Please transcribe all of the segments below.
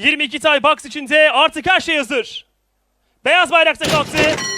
22 tay box içinde artık her şey hazır. Beyaz bayrakta kalktı.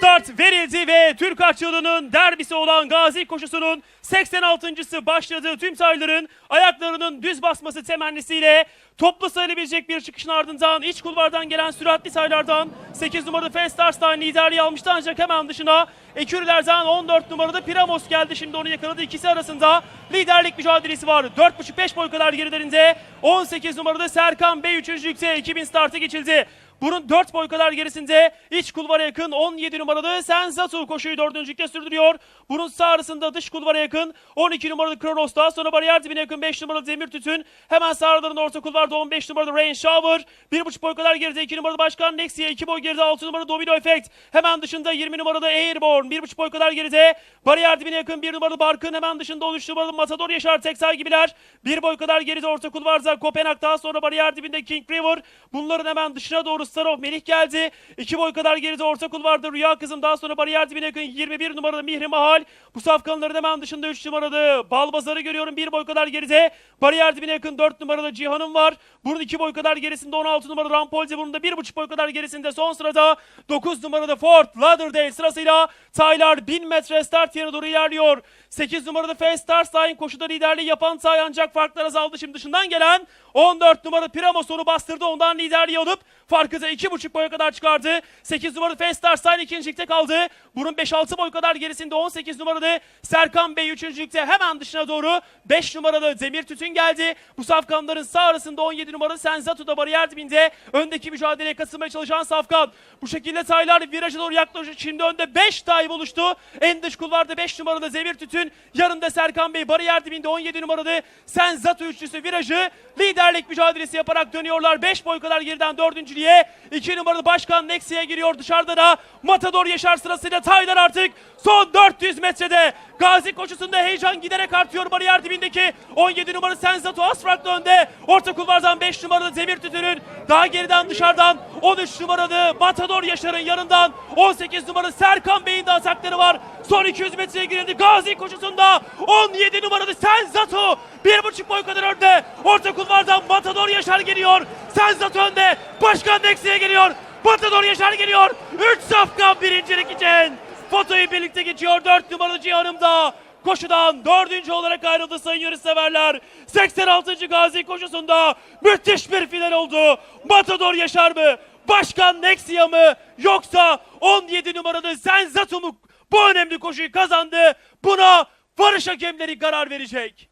Start verildi ve Türk Yolu'nun derbisi olan Gazi koşusunun 86.sı başladı. Tüm sayıların ayaklarının düz basması temennisiyle toplu sayılabilecek bir çıkışın ardından iç kulvardan gelen süratli sayılardan 8 numaralı Festarstein liderliği almıştı ancak hemen dışına Ekürülerden 14 numaralı Piramos geldi. Şimdi onu yakaladı. İkisi arasında liderlik mücadelesi var. 4.5-5 boy kadar gerilerinde 18 numaralı Serkan Bey 3. yükte 2000 startı geçildi. Bunun 4 boy kadar gerisinde iç kulvara yakın 17 numaralı Senzatu koşuyu dördüncülükte sürdürüyor. Bunun sağrısında dış kulvara yakın 12 numaralı Kronos daha sonra bariyer dibine yakın 5 numaralı Demir Tütün. Hemen sağlarında orta kulvarda 15 numaralı Rain Shower. 1.5 boy kadar geride 2 numaralı Başkan Nexia 2 boy geride 6 numaralı Domino Effect. Hemen dışında 20 numaralı Airborne 1.5 boy kadar geride. Bariyer dibine yakın 1 numaralı Barkın hemen dışında 13 numaralı Matador Yaşar Teksay gibiler. 1 boy kadar geride orta kulvarda Kopenhag daha sonra bariyer dibinde King River. Bunların hemen dışına doğru Starov Melih geldi. 2 boy kadar geride orta kulvarda Rüya Kızım daha sonra bariyer dibine yakın 21 numaralı Mihri Mahal. Bu safkanların hemen dışında 3 numaralı Balbazar'ı görüyorum 1 boy kadar geride. Bariyer dibine yakın 4 numaralı Cihan'ım var. Bunun 2 boy kadar gerisinde 16 numaralı Rampolzi. Bunun da 1.5 boy kadar gerisinde son sırada 9 numaralı Ford Lauderdale sırasıyla Taylar 1000 metre start yerine doğru ilerliyor. 8 numaralı Fast Starstein koşuda liderliği yapan Tay ancak farklar azaldı. Şimdi dışından gelen 14 numaralı Piramos onu bastırdı. Ondan liderliği alıp farkı da 2.5 boya kadar çıkardı. 8 numaralı Fast Starstein ikincilikte kaldı. Bunun 5-6 boy kadar gerisinde 18 numaralı Serkan Bey üçüncülükte hemen dışına doğru 5 numaralı Demir Tütün geldi. Bu safkanların sağ arasında 17 numaralı Senzatu da bariyer dibinde öndeki mücadeleye kasılmaya çalışan safkan. Bu şekilde Taylar viraja doğru yaklaşıyor. Şimdi önde 5 tay buluştu. En dış kulvarda 5 numaralı Demir Tütün. Yanında Serkan Bey bariyer dibinde 17 numaralı Senzatu üçlüsü virajı liderlik mücadelesi yaparak dönüyorlar. 5 boy kadar geriden dördüncülüğe 2 numaralı Başkan Nexia'ya giriyor. Dışarıda da Matador Yaşar sırasıyla Taylar artık son 400 metrede Gazi koşusunda heyecan giderek artıyor bariyer dibindeki 17 numaralı Senzato Asfalt'la önde. Orta kulvardan 5 numaralı Demir Tütün'ün daha geriden dışarıdan 13 numaralı Matador Yaşar'ın yanından 18 numaralı Serkan Bey'in de atakları var. Son 200 metreye girildi Gazi koşusunda 17 numaralı Senzato 1.5 boy kadar önde. Orta kulvardan Matador Yaşar geliyor. Senzato önde. Başkan Nexi'ye geliyor. Matador Yaşar geliyor. 3 safkan birincilik için. Fotoyu birlikte geçiyor. 4 numaralı Cihan'ım da koşudan dördüncü olarak ayrıldı sayın yarışseverler. 86. Gazi koşusunda müthiş bir final oldu. Matador Yaşar mı? Başkan Nexia mı? Yoksa 17 numaralı Zenzatu mu bu önemli koşuyu kazandı? Buna varış hakemleri karar verecek.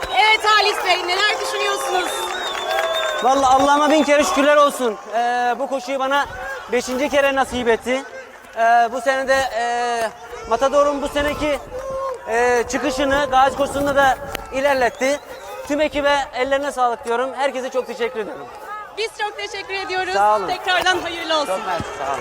Evet Halis Bey neler düşünüyorsunuz? Vallahi Allah'ıma bin kere şükürler olsun. Ee, bu koşuyu bana beşinci kere nasip etti. Ee, bu sene de e, Matador'un bu seneki e, çıkışını Gazi koşusunda da ilerletti. Tüm ekibe ellerine sağlık diyorum. Herkese çok teşekkür ederim. Biz çok teşekkür ediyoruz. Sağ olun. Tekrardan hayırlı olsun. Çok mersi, sağ olun.